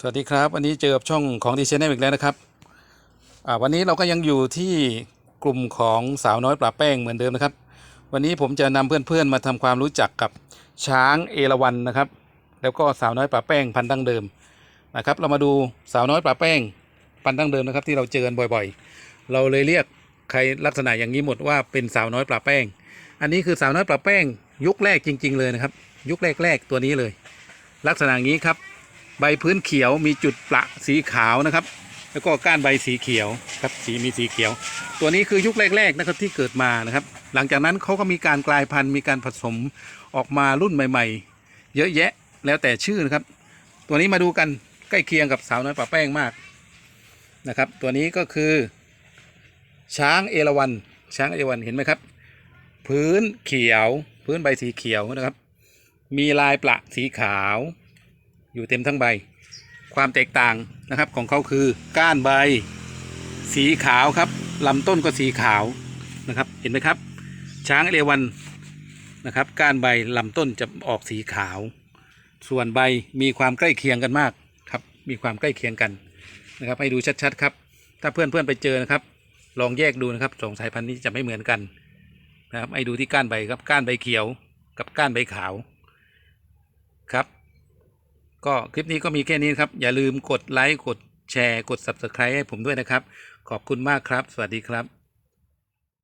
สวัสดีครับวันนี้เจอกับช่องของดีเชนแนลอีกแล้วนะครับวันนี้เราก็ยังอยู่ที่กลุ่มของสาวน้อยปลาแป้งเหมือนเดิมนะครับ วันนี้ผมจะนำเพื่อนๆมาทำความรู้จักกับช้างเอราวัณนะครับ แล้วก็สาวน้อยปลาแป้งพันธุ์ดั้งเดิมนะครับ เรามาดูสาวน้อยปลาแป้งพันธุ์ดั้งเดิมนะครับ ที่เราเจอกันบ่อยๆ เราเลยเรียกใครลักษณะอย่างนี้หมดว่าเป็นสาวน้อยปลาแป้ง อันนี้คือสาวน้อยปลาแป้งยุคแรกจริง ๆ เลยนะครับ ยุคแรกๆตัวนี้เลย ลักษณะนี้ครับ ใบพื้นเขียวมีจุดประสีขาวนะครับ แล้วก็ก้านใบสีเขียวครับสีมีสีเขียว ตัวนี้คือยุคแรกๆนะครับที่เกิดมานะครับ หลังจากนั้นเขาก็มีการกลายพันธุ์มีการผสมออกมารุ่นใหม่ ๆ เยอะแยะแล้วแต่ชื่อนะครับ ตัวนี้มาดูกันใกล้เคียงกับสาวน้อยป่าแป้งมากนะครับ ตัวนี้ก็คือ ช้างเอราวัณช้างเอราวัณเห็นไหมครับ พื้นเขียว พื้นใบสีเขียวนะครับ มีลายประสีขาว อยู่เต็มทั้งใบ ความแตกต่างนะครับของเขาคือก้านใบ สีขาวครับลำต้นก็สีขาวนะครับเห็นไหมครับ ช้างเอรวันนะครับก้านใบลำต้นจะออกสีขาว ส่วนใบมีความใกล้เคียงกันมากครับมีความใกล้เคียงกันนะครับให้ดูชัดๆครับ ถ้าเพื่อนๆไปเจอนะครับ ลองแยกดูนะครับสองสายพันธุ์นี้จะไม่เหมือนกันนะครับให้ดูที่ก้านใบครับก้านใบเขียวกับก้านใบขาวครับ ก็คลิปนี้ก็มีแค่นี้ครับ อย่าลืมกดไลค์กดแชร์กด Subscribe ให้ผมด้วยนะครับ ขอบคุณมากครับ สวัสดีครับ